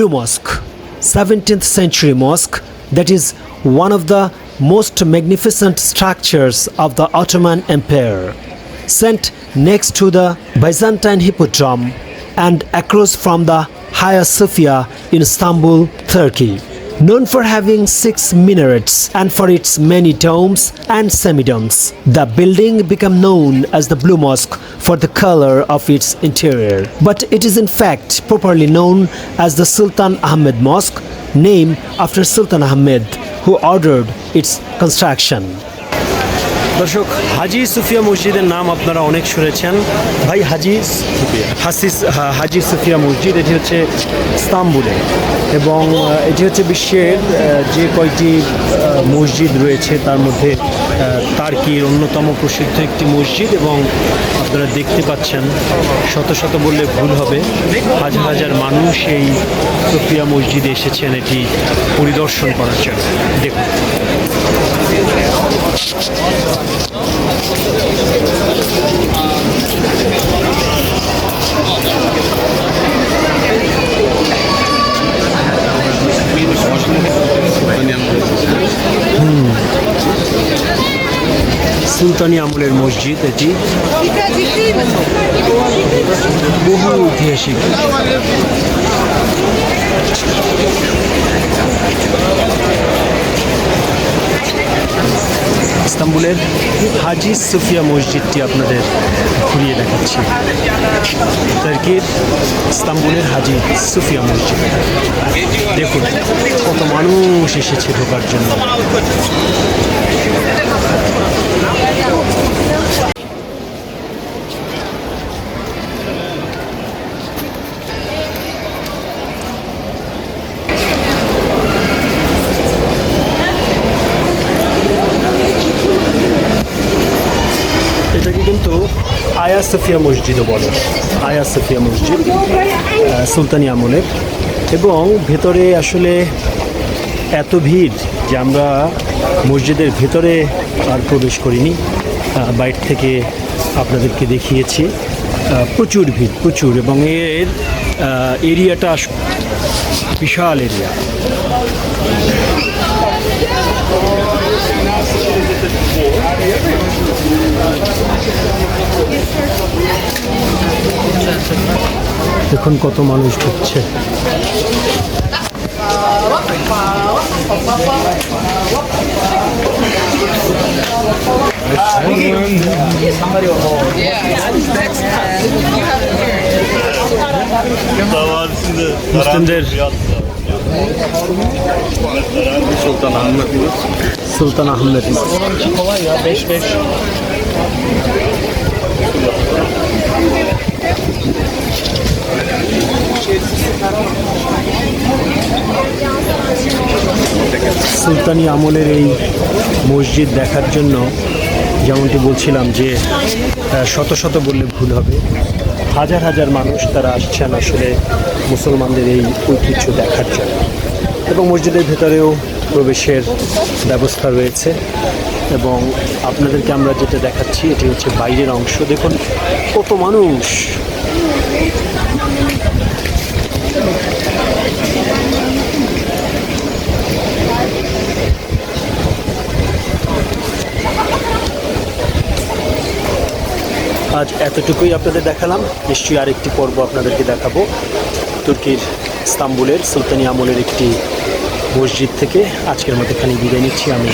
Blue Mosque, 17th century mosque that is one of the most magnificent structures of the Ottoman Empire. Sent next to the Byzantine Hippodrome and across from the Hagia Sophia in Istanbul, Turkey. Known for having six minarets and for its many domes and semidomes, the building became known as the Blue Mosque for the color of its interior. But it is in fact properly known as the Sultan Ahmed Mosque, named after Sultan Ahmed, who ordered its construction. দর্শক, হাজি সুফিয়া মসজিদের নাম আপনারা অনেক শুনেছেন। ভাই, হাজি হাসিস হাজি সুফিয়া মসজিদ, এটি হচ্ছে ইস্তাম্বুলে এবং এটি হচ্ছে বিশ্বের যে কয়টি মসজিদ রয়েছে, তার মধ্যে তার্কির অন্যতম প্রসিদ্ধ একটি মসজিদ এবং আপনারা দেখতে পাচ্ছেন, শত শত বললে ভুল হবে, হাজার হাজার মানুষ এই সুফিয়া মসজিদে এসেছেন, এটি পরিদর্শন করার জন্য। দেখুন। সুলতানি আমলের মসজিদ এটি। বহু ঐতিহাসিক। ইস্তাম্বুলের হাজি সুফিয়া মসজিদটি আপনাদের ঘুরিয়ে দেখাচ্ছি। টার্কির ইস্তাম্বুলের হাজি সুফিয়া মসজিদ। দেখুন, কত মানুষ এসেছে ঢোকার জন্য। আয়া সফিয়া মসজিদও বলে আয়া সফিয়া মসজিদ সুলতানি আমলের এবং ভেতরে আসলে এত ভিড় যে আমরা মসজিদের ভেতরে আর প্রবেশ করিনি। বাইরে থেকে আপনাদেরকে দেখিয়েছি। প্রচুর ভিড় প্রচুর এবং এর এরিয়াটা বিশাল এরিয়া। দেখুন কত মানুষ ঢুকছে? মুসলিমদের Sultan Ahmet. সুলতান আহমেদ সুলতানি আমলের এই মসজিদ দেখার জন্য যেমনটি বলছিলাম যে শত শত বললে ভুল হবে। হাজার হাজার মানুষ তারা আসছেন আসলে মুসলমানদের এই ঐতিহ্য দেখার জন্য। এবং মসজিদের ভেতরেও প্রবেশের ব্যবস্থা রয়েছে। এবং আপনাদেরকে আমরা যেটা দেখাচ্ছি, এটি হচ্ছে বাইরের অংশ। দেখুন, কত মানুষ আজ এতটুকুই আপনাদের দেখালাম। নিশ্চয়ই আরেকটি পর্ব আপনাদেরকে দেখাবো। তুর্কির ইস্তাম্বুলের সুলতানি আমলের একটি মসজিদ থেকে। আজকের মতো এখানে বিদায় নিচ্ছি। আমি